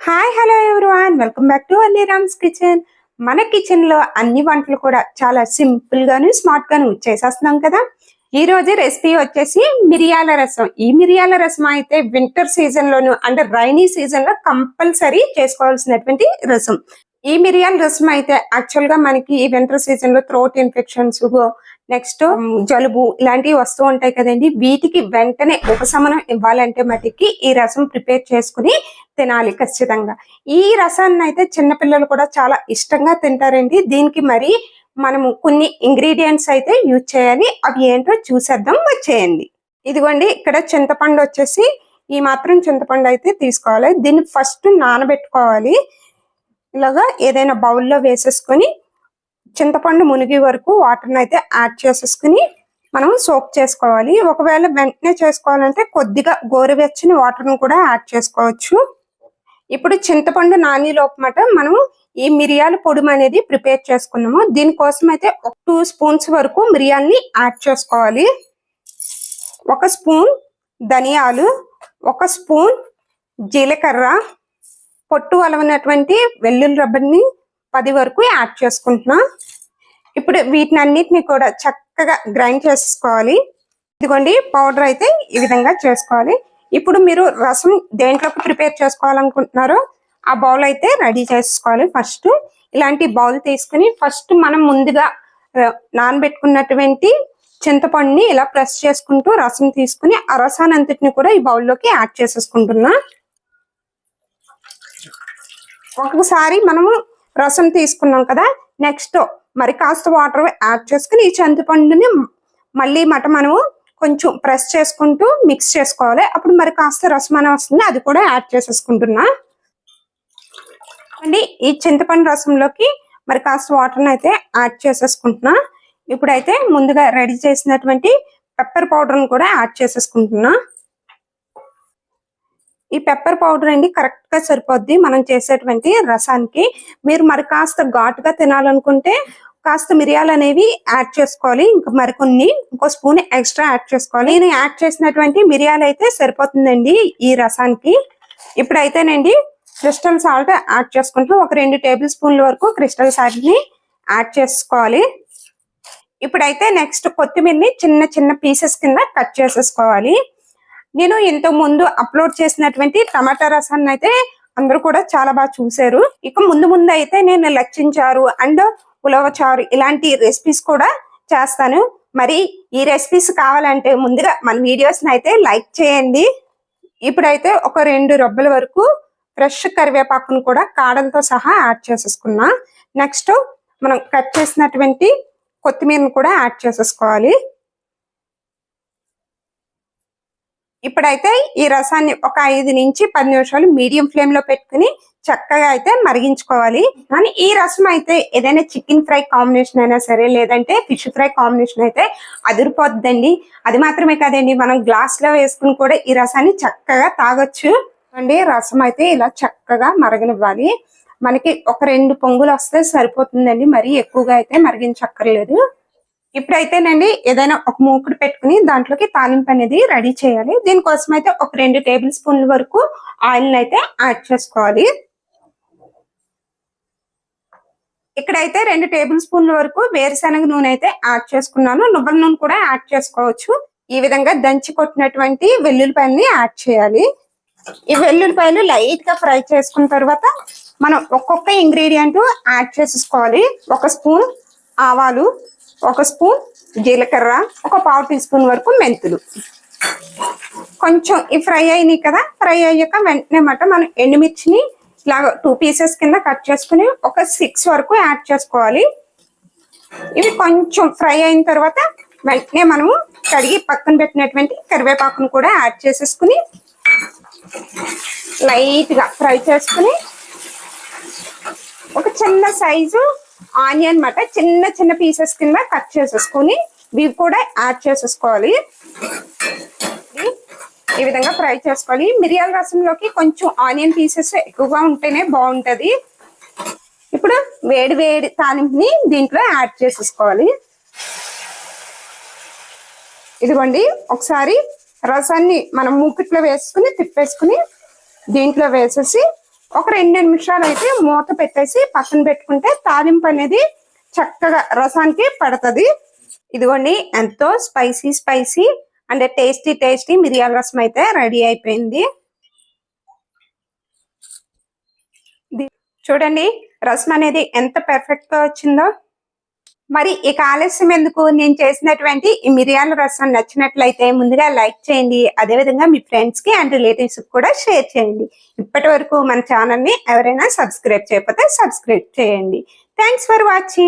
Hi hello everyone welcome back to అల్లీరామ్స్ kitchen మన కిచెన్లో అన్ని వంటలు కూడా చాలా సింపుల్ స్మార్ట్గాను స్మార్ట్ చేసేస్తున్నాం కదా. ఈ రోజు రెసిపీ వచ్చేసి మిరియాల రసం. ఈ మిరియాల రసం అయితే వింటర్ సీజన్ లోను అంటే రైనీ సీజన్లో కంపల్సరీ చేసుకోవాల్సినటువంటి రసం. ఈ మిరియాల రసం అయితే యాక్చువల్గా మనకి ఈ వింటర్ సీజన్లో థ్రోట్ ఇన్ఫెక్షన్స్ నెక్స్ట్ జలుబు ఇలాంటివి వస్తూ ఉంటాయి కదండి. వీటికి వెంటనే ఉపశమనం ఇవ్వాలంటే మటుకి ఈ రసం ప్రిపేర్ చేసుకుని తినాలి ఖచ్చితంగా. ఈ రసాన్ని అయితే చిన్నపిల్లలు కూడా చాలా ఇష్టంగా తింటారండి. దీనికి మరి మనము కొన్ని ఇంగ్రీడియంట్స్ అయితే యూజ్ చేయాలి. అవి ఏంటో చూసేద్దాం. వచ్చేయండి. ఇదిగోండి ఇక్కడ చింతపండు వచ్చేసి ఈ మాత్రం చింతపండు అయితే తీసుకోవాలి. దీన్ని ఫస్ట్ నానబెట్టుకోవాలి. ఇలాగా ఏదైనా బౌల్లో వేసేసుకొని చింతపండు మునిగి వరకు వాటర్ని అయితే యాడ్ చేసేసుకుని మనం సోక్ చేసుకోవాలి. ఒకవేళ వెంటనే చేసుకోవాలంటే కొద్దిగా గోరువెచ్చని వాటర్ను కూడా యాడ్ చేసుకోవచ్చు. ఇప్పుడు చింతపండు నాని లోపమట మనం ఈ మిరియాల పొడిమ అనేది ప్రిపేర్ చేసుకున్నాము. దీనికోసం అయితే ఒక టూ స్పూన్స్ వరకు మిరియాల్ని యాడ్ చేసుకోవాలి. ఒక స్పూన్ ధనియాలు ఒక స్పూన్ జీలకర్ర పొట్టు అలవనటువంటి వెల్లుల్లి రబ్బర్ని పది వరకు యాడ్ చేసుకుంటున్నా. ఇప్పుడు వీటిని అన్నిటిని కూడా చక్కగా గ్రైండ్ చేసుకోవాలి. ఇదిగోండి పౌడర్ అయితే ఈ విధంగా చేసుకోవాలి. ఇప్పుడు మీరు రసం దేంట్లోకి ప్రిపేర్ చేసుకోవాలనుకుంటున్నారో ఆ బౌల్ అయితే రెడీ చేసుకోవాలి ఫస్ట్. ఇలాంటి బౌల్ తీసుకుని ఫస్ట్ మనం ముందుగా నానబెట్టుకున్నటువంటి చింతపండుని ఇలా ప్రెస్ చేసుకుంటూ రసం తీసుకుని ఆ రసాన్ని అంతటిని కూడా ఈ బౌల్లోకి యాడ్ చేసేసుకుంటున్నా. ఒక్కొక్కసారి మనము రసం తీసుకున్నాం కదా నెక్స్ట్ మరి కాస్త వాటర్ యాడ్ చేసుకుని ఈ చింతపండుని మళ్ళీ మట మనము కొంచెం ప్రెస్ చేసుకుంటూ మిక్స్ చేసుకోవాలి. అప్పుడు మరి కాస్త రసం అనే వస్తుంది అది కూడా యాడ్ చేసేసుకుంటున్నా. అండి ఈ చింతపండు రసంలోకి మరి కాస్త వాటర్ని అయితే యాడ్ చేసేసుకుంటున్నా. ఇప్పుడైతే ముందుగా రెడీ చేసినటువంటి పెప్పర్ పౌడర్ని కూడా యాడ్ చేసేసుకుంటున్నా. ఈ పెప్పర్ పౌడర్ అండి కరెక్ట్గా సరిపోద్ది. మనం చేసేటువంటి రసానికి. మీరు మరి కాస్త ఘాటుగా తినాలనుకుంటే కాస్త మిరియాలు అనేవి యాడ్ చేసుకోవాలి. ఇంకా మరికొన్ని ఇంకో స్పూన్ ఎక్స్ట్రా యాడ్ చేసుకోవాలి. నేను యాడ్ చేసినటువంటి మిరియాలు అయితే సరిపోతుందండి ఈ రసానికి. ఇప్పుడైతేనండి క్రిస్టల్ సాల్ట్ యాడ్ చేసుకుంటూ ఒక రెండు టేబుల్ స్పూన్ల వరకు క్రిస్టల్ సాల్ట్ని యాడ్ చేసుకోవాలి. ఇప్పుడైతే నెక్స్ట్ కొత్తిమీరని చిన్న చిన్న పీసెస్ కింద కట్ చేసేసుకోవాలి. నేను ఇంతకు ముందు అప్లోడ్ చేసినటువంటి టమాటా రసాన్ని అయితే అందరూ కూడా చాలా బాగా చూశారు. ఇక ముందు ముందు అయితే నేను లక్షించారు అండ్ ఉలవచారు ఇలాంటి రెసిపీస్ కూడా చేస్తాను. మరి ఈ రెసిపీస్ కావాలంటే ముందుగా మన వీడియోస్ని అయితే లైక్ చేయండి. ఇప్పుడైతే ఒక రెండు రబ్బల వరకు ఫ్రెష్ కరివేపాకును కూడా కాడలతో సహా యాడ్ చేసేసుకున్నా. నెక్స్ట్ మనం కట్ చేసినటువంటి కొత్తిమీరను కూడా యాడ్ చేసేసుకోవాలి. ఇప్పుడైతే ఈ రసాన్ని ఒక ఐదు నుంచి పది నిమిషాలు మీడియం ఫ్లేమ్లో పెట్టుకుని చక్కగా అయితే మరిగించుకోవాలి. కానీ ఈ రసం అయితే ఏదైనా చికెన్ ఫ్రై కాంబినేషన్ అయినా సరే లేదంటే ఫిష్ ఫ్రై కాంబినేషన్ అయితే అదిరిపోద్దండి. అది మాత్రమే కాదండి మనం గ్లాస్లో వేసుకుని కూడా ఈ రసాన్ని చక్కగా తాగొచ్చు. అండి రసం అయితే ఇలా చక్కగా మరగనివ్వాలి. మనకి ఒక రెండు పొంగులు వస్తే సరిపోతుందండి మరీ ఎక్కువగా అయితే మరిగించక్కర్లేదు. ఇప్పుడైతేనండి ఏదైనా ఒక మూకుడు పెట్టుకుని దాంట్లోకి తాలింపు అనేది రెడీ చేయాలి. దీనికోసం అయితే ఒక రెండు టేబుల్ స్పూన్ల వరకు ఆయిల్ అయితే యాడ్ చేసుకోవాలి. ఇక్కడైతే రెండు టేబుల్ స్పూన్ల వరకు వేరుశనగ నూనె అయితే యాడ్ చేసుకున్నాను. నువ్వుల నూనె కూడా యాడ్ చేసుకోవచ్చు. ఈ విధంగా దంచి కొట్టినటువంటి వెల్లుల్లిపాయలని యాడ్ చేయాలి. ఈ వెల్లుల్లిపాయలు లైట్గా ఫ్రై చేసుకున్న తర్వాత మనం ఒక్కొక్క ఇంగ్రీడియంట్ యాడ్ చేసుకోవాలి ఒక స్పూన్ ఆవాలు ఒక స్పూన్ జీలకర్ర ఒక పావు టీ స్పూన్ వరకు మెంతులు. కొంచెం ఈ ఫ్రై అయినాయి కదా ఫ్రై అయ్యాక వెంటనే మాట మనం ఎండుమిర్చిని ఇలాగ టూ పీసెస్ కింద కట్ చేసుకుని ఒక సిక్స్ వరకు యాడ్ చేసుకోవాలి. ఇవి కొంచెం ఫ్రై అయిన తర్వాత వెంటనే మనము కడిగి పక్కన పెట్టినటువంటి కరివేపాకును కూడా యాడ్ చేసేసుకుని లైట్గా ఫ్రై చేసుకుని ఒక చిన్న సైజు ఆనియన్ మాట చిన్న చిన్న పీసెస్ కింద కట్ చేసేసుకొని ఇవి కూడా యాడ్ చేసేసుకోవాలి. ఈ విధంగా ఫ్రై చేసుకోవాలి. మిరియాల రసంలోకి కొంచెం ఆనియన్ పీసెస్ ఎక్కువగా ఉంటేనే బాగుంటుంది. ఇప్పుడు వేడి వేడి తాలింపుని దీంట్లో యాడ్ చేసేసుకోవాలి. ఇదిగోండి ఒకసారి రసాన్ని మనం మూకిట్లో వేసుకుని తిప్పేసుకుని దీంట్లో వేసేసి ఒక రెండు నిమిషాలు అయితే మూత పెట్టేసి పక్కన పెట్టుకుంటే తాలింపు అనేది చక్కగా రసానికి పడుతుంది. ఇదిగోండి ఎంతో స్పైసీ స్పైసీ అంటే టేస్టీ టేస్టీ మిరియాల రసం అయితే రెడీ అయిపోయింది. చూడండి రసం అనేది ఎంత పర్ఫెక్ట్గా వచ్చిందో. మరి ఇక ఆలస్యం ఎందుకు? నేను చేసినటువంటి ఈ మిరియాల రసం నచ్చినట్లయితే ముందుగా లైక్ చేయండి. అదేవిధంగా మీ ఫ్రెండ్స్కి అండ్ రిలేటివ్స్ కూడా షేర్ చేయండి. ఇప్పటి వరకు మన ఛానల్ని ఎవరైనా సబ్స్క్రైబ్ చేయకపోతే సబ్స్క్రైబ్ చేయండి. Thanks for watching